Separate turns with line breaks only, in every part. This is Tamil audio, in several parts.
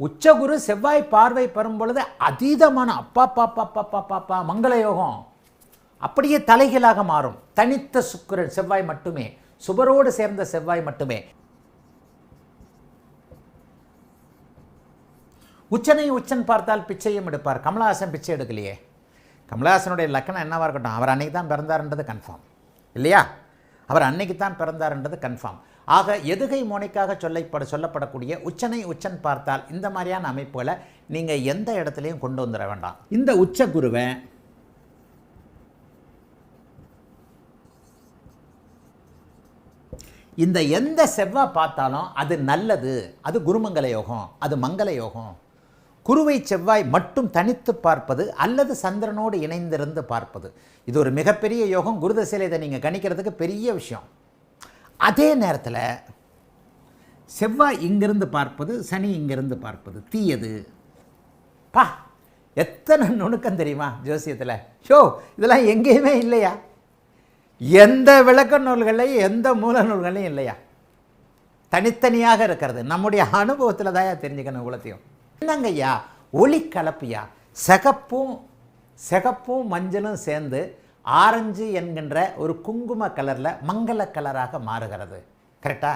உச்சகுரு செவ்வாய் பார்வை பெறும் பொழுது அதீதமான அப்பா பாப்பா பாப்பா பாப்பா மங்கள யோகம் அப்படியே தலைகீழாக மாறும். தனித்த சுக்கிரன் செவ்வாய் மட்டுமே. சுபரோடு சேர்ந்த செவ்வாய் மட்டுமே. உச்சனை உச்சன் பார்த்தால் பிச்சையும் எடுப்பார். கமலஹாசன் பிச்சை எடுக்கலையே. கமலஹாசனுடைய லக்கணம் என்னவா இருக்கட்டும்? அவர் அன்னைக்கு தான் பிறந்தார்ன்றது கன்ஃபார்ம் இல்லையா? அவர் அன்னைக்கு தான் பிறந்தார்ன்றது கன்ஃபார்ம் ஆக எதுகை மோனைக்காக சொல்லப்பட சொல்லப்படக்கூடிய உச்சனை உச்சன் பார்த்தால் இந்த மாதிரியான அமைப்புகளை நீங்கள் எந்த இடத்துலையும் கொண்டு வந்துட வேண்டாம். இந்த உச்ச குருவை இந்த எந்த செவ்வாய் பார்த்தாலும் அது நல்லது அது குருமங்கல யோகம் அது மங்கள யோகம். குருவை செவ்வாய் மட்டும் தனித்து பார்ப்பது அல்லது சந்திரனோடு இணைந்திருந்து பார்ப்பது. இது ஒரு மிகப்பெரிய யோகம் குருதசையில் இதை நீங்கள் கணிக்கிறதுக்கு பெரிய விஷயம். அதே நேரத்தில் செவ்வாய் இங்கிருந்து பார்ப்பது சனி இங்கிருந்து பார்ப்பது. தீயது. பா எத்தனை நுணுக்கம் தெரியுமா ஜோசியத்தில்? ஷோ இதெல்லாம் எங்கேயுமே இல்லையா? எந்த விளக்க நூல்களையும் எந்த மூல நூல்களையும் இல்லையா? தனித்தனியாக இருக்கிறது. நம்முடைய அனுபவத்தில் தான் தெரிஞ்சுக்கணும் இவ்வளோத்தையும். என்னங்கய்யா? ஒளி கலப்பியா? சிகப்பும் சிகப்பும் மஞ்சளும் சேர்ந்து ஆரஞ்சு என்கின்ற ஒரு குங்கும கலரில் மங்கள கலராக மாறுகிறது. கரெக்டா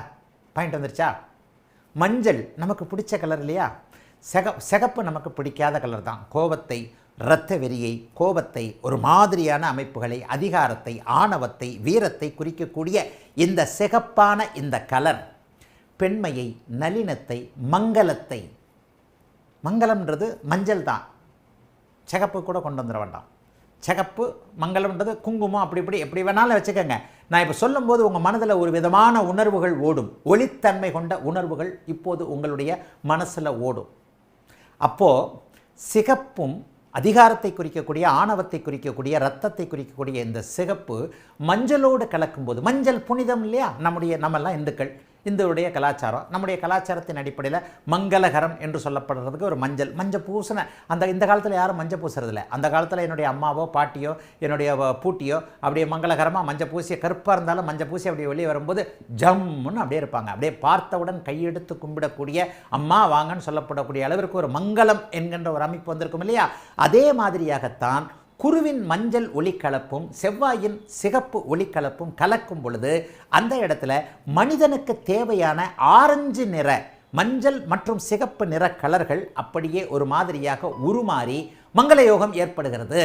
பாயிண்ட் வந்துருச்சா? மஞ்சள் நமக்கு பிடிச்ச கலர் இல்லையா? செக சிகப்பு நமக்கு பிடிக்காத கலர் தான். கோபத்தை இரத்த வெறியை கோபத்தை ஒரு மாதிரியான அமைப்புகளை அதிகாரத்தை ஆணவத்தை வீரத்தை குறிக்கக்கூடிய இந்த சிகப்பான இந்த கலர் பெண்மையை நளினத்தை மங்களத்தை. மங்களம்ன்றது மஞ்சள் தான். சிகப்பு கூட கொண்டு வந்துட வேண்டாம். சிகப்பு மங்களம்ன்றது குங்குமம் அப்படி இப்படி எப்படி வேணாலும் வச்சுக்கோங்க. நான் இப்போ சொல்லும்போது உங்கள் மனதில் ஒரு விதமான உணர்வுகள் ஓடும். ஒளித்தன்மை கொண்ட உணர்வுகள் இப்போது உங்களுடைய மனசில் ஓடும். அப்போது சிகப்பும் அதிகாரத்தை குறிக்கக்கூடிய ஆணவத்தை குறிக்கக்கூடிய ரத்தத்தை குறிக்கக்கூடிய இந்த சிகப்பு மஞ்சளோடு கலக்கும்போது மஞ்சள் புனிதம் இல்லையா? நம்முடைய நம்மெல்லாம் இந்துக்கள். இந்துவுடைய கலாச்சாரம் நம்முடைய கலாச்சாரத்தின் அடிப்படையில் மங்களகரம் என்று சொல்லப்படுறதுக்கு ஒரு மஞ்சள் மஞ்சள் பூசின அந்த இந்த காலத்தில் யாரும் மஞ்சள் பூசுறதில்ல. அந்த காலத்தில் என்னுடைய அம்மாவோ பாட்டியோ என்னுடைய பூட்டியோ அப்படியே மங்களகரமாக மஞ்சள் பூசிய கருப்பாக இருந்தாலும் மஞ்சள் பூசி அப்படியே வெளியே வரும்போது ஜம்முன்னு அப்படியே இருப்பாங்க. அப்படியே பார்த்தவுடன் கையெடுத்து கும்பிடக்கூடிய அம்மா வாங்கன்னு சொல்லப்படக்கூடிய அளவிற்கு ஒரு மங்களம் என்கின்ற ஒரு அமைப்பு வந்திருக்கும் இல்லையா? அதே மாதிரியாகத்தான் குருவின் மஞ்சள் ஒளிக்கலப்பும் செவ்வாயின் சிகப்பு ஒளிக்கலப்பும் கலக்கும் பொழுது அந்த இடத்துல மனிதனுக்கு தேவையான ஆரஞ்சு நிற மஞ்சள் மற்றும் சிகப்பு நிற கலர்கள் அப்படியே ஒரு மாதிரியாக உருமாறி மங்களயோகம் ஏற்படுகிறது.